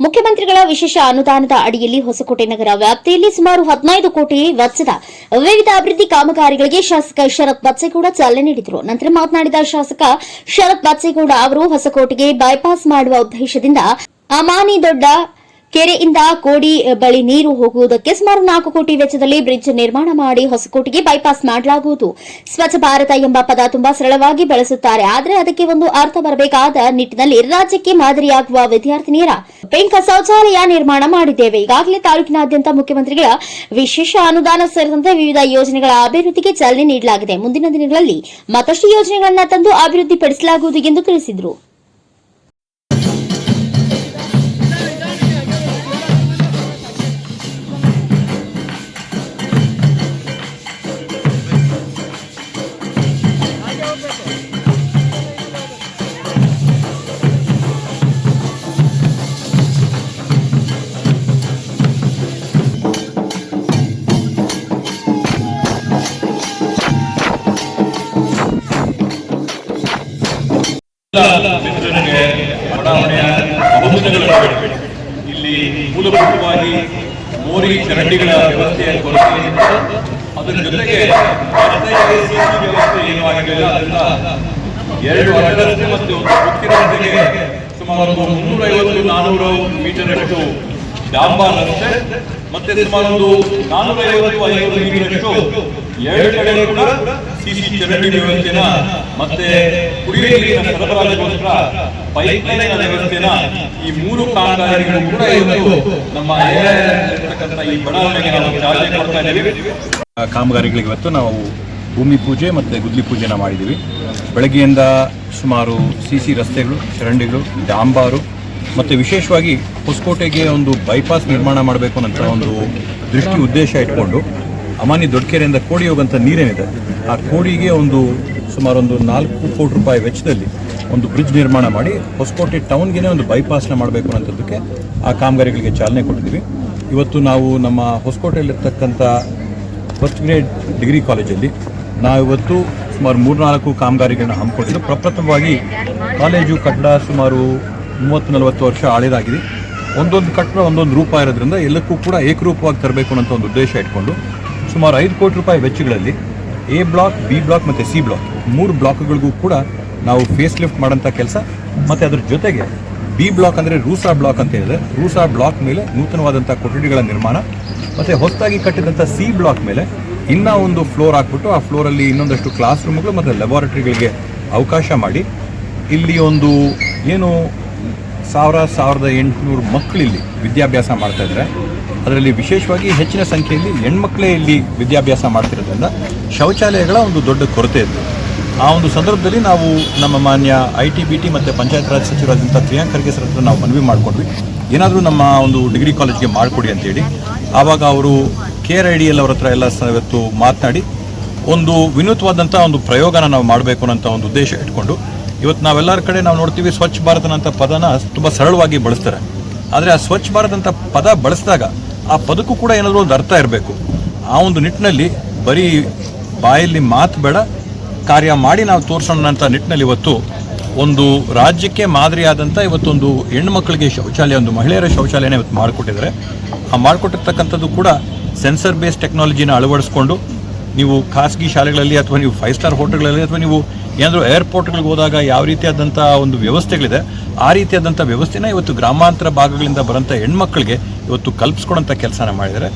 ಮುಖ್ಯಮಂತ್ರಿಗಳ ವಿಶೇಷ ಅನುದಾನದ ಅಡಿಯಲ್ಲಿ ಹೊಸಕೋಟೆ ನಗರ ವ್ಯಾಪ್ತಿಯಲ್ಲಿ ಸುಮಾರು ಹದಿನೈದು ಕೋಟಿ ವೆಚ್ಚದ ವಿವಿಧ ಅಭಿವೃದ್ಧಿ ಕಾಮಗಾರಿಗಳಿಗೆ ಶಾಸಕ ಶರತ್ ಬಚ್ಚೇಗೌಡ ಚಾಲನೆ ನೀಡಿದರು. ನಂತರ ಮಾತನಾಡಿದ ಶಾಸಕ ಶರತ್ ಬಚ್ಚೇಗೌಡ ಅವರು ಹೊಸಕೋಟೆಗೆ ಬೈಪಾಸ್ ಮಾಡುವ ಉದ್ದೇಶದಿಂದ ಅಮಾನಿ ದೊಡ್ಡ ಕೆರೆಯಿಂದ ಕೋಡಿ ಬಳಿ ನೀರು ಹೋಗುವುದಕ್ಕೆ ಸುಮಾರು ನಾಲ್ಕು ಕೋಟಿ ವೆಚ್ಚದಲ್ಲಿ ಬ್ರಿಡ್ಜ್ ನಿರ್ಮಾಣ ಮಾಡಿ ಹೊಸಕೋಟಿಗೆ ಬೈಪಾಸ್ ಮಾಡಲಾಗುವುದು. ಸ್ವಚ್ಛ ಭಾರತ ಎಂಬ ಪದ ತುಂಬಾ ಸರಳವಾಗಿ ಬಳಸುತ್ತಾರೆ. ಆದರೆ ಅದಕ್ಕೆ ಒಂದು ಅರ್ಥ ಬರಬೇಕಾದ ನಿಟ್ಟಿನಲ್ಲಿ ರಾಜ್ಯಕ್ಕೆ ಮಾದರಿಯಾಗುವ ವಿದ್ಯಾರ್ಥಿನಿಯರ ಬೆಂಕ ಶೌಚಾಲಯ ನಿರ್ಮಾಣ ಮಾಡಿದ್ದೇವೆ. ಈಗಾಗಲೇ ತಾಲೂಕಿನಾದ್ಯಂತ ಮುಖ್ಯಮಂತ್ರಿಗಳ ವಿಶೇಷ ಅನುದಾನ ಸೇರಿದಂತೆ ವಿವಿಧ ಯೋಜನೆಗಳ ಅಭಿವೃದ್ಧಿಗೆ ಚಾಲನೆ ನೀಡಲಾಗಿದೆ. ಮುಂದಿನ ದಿನಗಳಲ್ಲಿ ಮತ್ತಷ್ಟು ಯೋಜನೆಗಳನ್ನು ತಂದು ಅಭಿವೃದ್ಧಿಪಡಿಸಲಾಗುವುದು ಎಂದು ತಿಳಿಸಿದರು. ಮಿತ್ರರಿಗೆ ಬಡಾವಣೆಯ ಬೇಡಬೇಡಿ ಇಲ್ಲಿ ಮೂಲಭೂತವಾಗಿ ಮೋರಿ ಚರಂಡಿಗಳ ವ್ಯವಸ್ಥೆಯ ಕೊರತೆ. ಅದರ ಜೊತೆಗೆ ವ್ಯವಸ್ಥೆ ಏನು ಆಗಿಲ್ಲ ಅದರಿಂದ ಎರಡು ಅಡ್ಡರಸ್ತೆ ಮತ್ತು ಒಂದು ಮುಖ್ಯ ರಸ್ತೆಗೆ ಸುಮಾರು ಒಂದು ಮುನ್ನೂರೈವತ್ತು ನಾನೂರು ಮೀಟರ್ ಅಷ್ಟು ಡಾಂಬರ್ ರಸ್ತೆ, ಮತ್ತೆ ಸುಮಾರು ಒಂದು ನಾನೂರೈವತ್ತು ಐವತ್ತು ಮೀಟರ್ ಅಷ್ಟು ಎರಡು ಕಡೆ ಕೂಡ ಸಿಸಿ ಚರಂಡಿ ವ್ಯವಸ್ಥೆನ, ಮತ್ತೆ ಕುಡಿಯುವ ನೀರಿನ ಸರಬರಾಜಿಗೋಸ್ಕರ ಪೈಪ್ ಲೈನ್ ವ್ಯವಸ್ಥೆನ ಈ ಮೂರು ಕಾಮಗಾರಿಗಳು ಕೂಡ ಇವತ್ತು ನಮ್ಮ ಈ ಬಡಾವಣೆಗೆ ನಾವು ಚಾಲನೆ ಕೊಡ್ತಾ ಇದ್ದೀವಿ. ಕಾಮಗಾರಿಗಳಿಗೆ ಇವತ್ತು ನಾವು ಭೂಮಿ ಪೂಜೆ ಮತ್ತು ಗುದ್ಲಿ ಪೂಜೆನ ಮಾಡಿದ್ದೀವಿ. ಬೆಳಗ್ಗೆಯಿಂದ ಸುಮಾರು ಸಿ ಸಿ ರಸ್ತೆಗಳು, ಚರಂಡಿಗಳು, ಡಾಂಬಾರು ಮತ್ತು ವಿಶೇಷವಾಗಿ ಹೊಸಕೋಟೆಗೆ ಒಂದು ಬೈಪಾಸ್ ನಿರ್ಮಾಣ ಮಾಡಬೇಕು ಅನ್ನೋ ಒಂದು ದೃಷ್ಟಿ ಉದ್ದೇಶ ಇಟ್ಕೊಂಡು ಅಮಾನಿ ದೊಡ್ಡಕೆರೆಯಿಂದ ಕೋಡಿ ಹೋಗುವಂಥ ನೀರೇನಿದೆ, ಆ ಕೋಡಿಗೆ ಒಂದು ಸುಮಾರು ಒಂದು ನಾಲ್ಕು ಕೋಟಿ ರೂಪಾಯಿ ವೆಚ್ಚದಲ್ಲಿ ಒಂದು ಬ್ರಿಡ್ಜ್ ನಿರ್ಮಾಣ ಮಾಡಿ, ಹೊಸಕೋಟೆ ಟೌನ್ಗೆ ಒಂದು ಬೈಪಾಸ್ನ ಮಾಡಬೇಕು ಅನ್ನೋದಕ್ಕೆ ಆ ಕಾಮಗಾರಿಗಳಿಗೆ ಚಾಲನೆ ಕೊಟ್ಟಿದ್ದೀವಿ. ಇವತ್ತು ನಾವು ನಮ್ಮ ಹೊಸಕೋಟೆಯಲ್ಲಿರ್ತಕ್ಕಂಥ ಫಸ್ಟ್ ಗ್ರೇಡ್ ಡಿಗ್ರಿ ಕಾಲೇಜಲ್ಲಿ ನಾವಿವತ್ತು ಸುಮಾರು ಮೂರ್ನಾಲ್ಕು ಕಾಮಗಾರಿಗಳನ್ನ ಹಮ್ಮಿಕೊಂಡಿದ್ದು. ಪ್ರಪ್ರಥಮವಾಗಿ ಕಾಲೇಜು ಕಟ್ಟಡ ಸುಮಾರು ಮೂವತ್ತು ನಲವತ್ತು ವರ್ಷ ಹಳೇದಾಗಿದೆ ಒಂದೊಂದು ಕಟ್ಟಡ ಒಂದೊಂದು ರೂಪ ಇರೋದ್ರಿಂದ ಎಲ್ಲಕ್ಕೂ ಕೂಡ ಏಕರೂಪವಾಗಿ ತರಬೇಕು ಅನ್ನೋಂಥ ಒಂದು ಉದ್ದೇಶ ಇಟ್ಕೊಂಡು ಸುಮಾರು ಐದು ಕೋಟಿ ರೂಪಾಯಿ ವೆಚ್ಚಗಳಲ್ಲಿ ಎ ಬ್ಲಾಕ್, ಬಿ ಬ್ಲಾಕ್ ಮತ್ತು ಸಿ ಬ್ಲಾಕ್ ಮೂರು ಬ್ಲಾಕ್ಗಳಿಗೂ ಕೂಡ ನಾವು ಫೇಸ್ ಲಿಫ್ಟ್ ಮಾಡೋಂಥ ಕೆಲಸ. ಮತ್ತು ಅದ್ರ ಜೊತೆಗೆ ಬಿ ಬ್ಲಾಕ್ ಅಂದರೆ ರೂಸಾ ಬ್ಲಾಕ್ ಅಂತ ಹೇಳಿದ್ರೆ ರೂಸಾ ಬ್ಲಾಕ್ ಮೇಲೆ ನೂತನವಾದಂಥ ಕೊಠಡಿಗಳ ನಿರ್ಮಾಣ, ಮತ್ತು ಹೊಸದಾಗಿ ಕಟ್ಟಿದಂಥ ಸಿ ಬ್ಲಾಕ್ ಮೇಲೆ ಇನ್ನೂ ಒಂದು ಫ್ಲೋರ್ ಹಾಕ್ಬಿಟ್ಟು ಆ ಫ್ಲೋರಲ್ಲಿ ಇನ್ನೊಂದಷ್ಟು ಕ್ಲಾಸ್ ರೂಮ್ಗಳು ಮತ್ತು ಲೆಬಾರಟ್ರಿಗಳಿಗೆ ಅವಕಾಶ ಮಾಡಿ. ಇಲ್ಲಿ ಒಂದು ಏನು ಸಾವಿರ ಸಾವಿರದ ಎಂಟುನೂರು ಮಕ್ಕಳಿಲ್ಲಿ ವಿದ್ಯಾಭ್ಯಾಸ ಮಾಡ್ತಾಯಿದ್ರೆ ಅದರಲ್ಲಿ ವಿಶೇಷವಾಗಿ ಹೆಚ್ಚಿನ ಸಂಖ್ಯೆಯಲ್ಲಿ ಹೆಣ್ಮಕ್ಳೇ ಇಲ್ಲಿ ವಿದ್ಯಾಭ್ಯಾಸ ಮಾಡ್ತಿರೋದ್ರಿಂದ ಶೌಚಾಲಯಗಳ ಒಂದು ದೊಡ್ಡ ಕೊರತೆ ಇತ್ತು ಆ ಒಂದು ಸಂದರ್ಭದಲ್ಲಿ ನಾವು ನಮ್ಮ ಮಾನ್ಯ ಐ ಟಿ ಬಿ ಟಿ ಮತ್ತು ಪಂಚಾಯತ್ ರಾಜ್ ಸಚಿವರಾದಂಥ ಪ್ರಿಯಾಂಕ್ ಖರ್ಗೆ ಸರ್ ಹತ್ರ ನಾವು ಮನವಿ ಮಾಡಿಕೊಂಡ್ವಿ. ಏನಾದರೂ ನಮ್ಮ ಒಂದು ಡಿಗ್ರಿ ಕಾಲೇಜ್ಗೆ ಮಾಡಿಕೊಡಿ ಅಂತೇಳಿ ಆವಾಗ ಅವರು K R I D L ಅವ್ರ ಹತ್ರ ಎಲ್ಲ ಇವತ್ತು ಮಾತನಾಡಿ ಒಂದು ವಿನೂತವಾದಂಥ ಒಂದು ಪ್ರಯೋಗನ ನಾವು ಮಾಡಬೇಕು ಅನ್ನೋಂಥ ಒಂದು ಉದ್ದೇಶ ಇಟ್ಕೊಂಡು ಇವತ್ತು ನಾವೆಲ್ಲರ ಕಡೆ ನಾವು ನೋಡ್ತೀವಿ ಸ್ವಚ್ಛ ಭಾರತ ಅಂತ ಪದನ ತುಂಬ ಸರಳವಾಗಿ ಬಳಸ್ತಾರೆ. ಆದರೆ ಆ ಸ್ವಚ್ಛ ಭಾರತ ಅಂತ ಪದ ಬಳಸಿದಾಗ ಆ ಪದಕ್ಕೂ ಕೂಡ ಏನಾದರೂ ಒಂದು ಅರ್ಥ ಇರಬೇಕು. ಆ ಒಂದು ನಿಟ್ಟಿನಲ್ಲಿ ಬರೀ ಬಾಯಲ್ಲಿ ಮಾತು ಬೇಡ, ಕಾರ್ಯ ಮಾಡಿ ನಾವು ತೋರಿಸೋಣ ಅಂತ ನಿಟ್ಟಿನಲ್ಲಿ ಇವತ್ತು ಒಂದು ರಾಜ್ಯಕ್ಕೆ ಮಾದರಿಯಾದಂಥ ಇವತ್ತೊಂದು ಹೆಣ್ಣು ಮಕ್ಕಳಿಗೆ ಶೌಚಾಲಯ, ಒಂದು ಮಹಿಳೆಯರ ಶೌಚಾಲಯನ ಇವತ್ತು ಮಾಡಿಕೊಟ್ಟಿದ್ದಾರೆ. ಆ ಮಾಡಿಕೊಟ್ಟಿರ್ತಕ್ಕಂಥದ್ದು ಕೂಡ ಸೆನ್ಸರ್ ಬೇಸ್ ಟೆಕ್ನಾಲಜಿನ ಅಳವಡಿಸ್ಕೊಂಡು ನೀವು ಖಾಸಗಿ ಶಾಲೆಗಳಲ್ಲಿ ಅಥವಾ ನೀವು ಫೈವ್ ಸ್ಟಾರ್ ಹೋಟೆಲ್ಗಳಲ್ಲಿ ಅಥವಾ ನೀವು ಏನಾದರೂ ಏರ್ಪೋರ್ಟ್ಗಳಿಗೆ ಹೋದಾಗ ಯಾವ ರೀತಿಯಾದಂಥ ಒಂದು ವ್ಯವಸ್ಥೆಗಳಿದೆ, ಆ ರೀತಿಯಾದಂಥ ವ್ಯವಸ್ಥೆನ ಇವತ್ತು ಗ್ರಾಮಾಂತರ ಭಾಗಗಳಿಂದ ಬರೋಂಥ ಹೆಣ್ಮಕ್ಳಿಗೆ ಇವತ್ತು ಕಲ್ಪಿಸ್ಕೊಡೋಂಥ ಕೆಲಸನ ಮಾಡಿದ್ದಾರೆ.